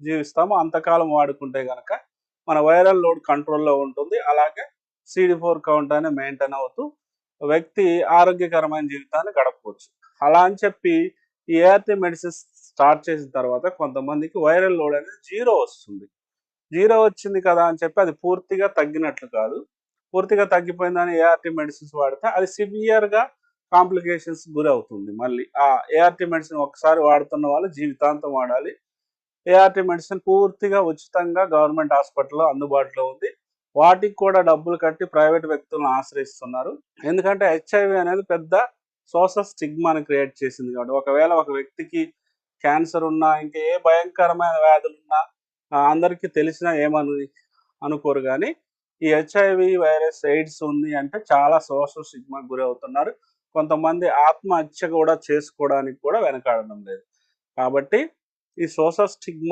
జీవిస్తామో. అంతకాలం వాడుకుంటే కనుక మన వైరల్ లోడ్ కంట్రోల్లో ఉంటుంది. అలాగే సిడి ఫోర్ కౌంట్ అనేది మెయింటైన్ అవుతూ వ్యక్తి ఆరోగ్యకరమైన జీవితాన్ని గడపవచ్చు. అలా అని చెప్పి ఈ ఏఆర్టీ మెడిసిన్స్ స్టార్ట్ చేసిన తర్వాత కొంతమందికి వైరల్ లోడ్ అనేది జీరో వస్తుంది. జీరో వచ్చింది కదా అని చెప్పి అది పూర్తిగా తగ్గినట్లు కాదు. పూర్తిగా తగ్గిపోయిందని ఏఆర్టీ మెడిసిన్స్ వాడితే అది సివియర్గా కాంప్లికేషన్స్ గురి అవుతుంది మళ్ళీ ఆ ఏఆర్టీ మెడిసిన్ ఒకసారి వాడుతున్న వాళ్ళు జీవితాంతం వాడాలి. ఏఆర్టీ మెడిసిన్ పూర్తిగా ఉచితంగా గవర్నమెంట్ హాస్పిటల్లో అందుబాటులో ఉంది. వాటికి కూడా డబ్బులు కట్టి ప్రైవేట్ వ్యక్తులను ఆశ్రయిస్తున్నారు. ఎందుకంటే హెచ్ఐవి అనేది పెద్ద సోషల్ స్టిగ్మాని క్రియేట్ చేసింది కాబట్టి ఒకవేళ ఒక వ్యక్తికి క్యాన్సర్ ఉన్నా ఇంకా ఏ భయంకరమైన వ్యాధులు ఉన్నా అందరికీ తెలిసినా ఏమను అనుకోరు కానీ ఈ హెచ్ఐవి వైరస్ ఎయిడ్స్ ఉంది అంటే చాలా సోషల్ స్టిగ్మాకి గురి అవుతున్నారు. కొంతమంది ఆత్మహత్య కూడా చేసుకోవడానికి కూడా వెనకాడడం లేదు. కాబట్టి ఈ సోషల్ స్టిగ్మా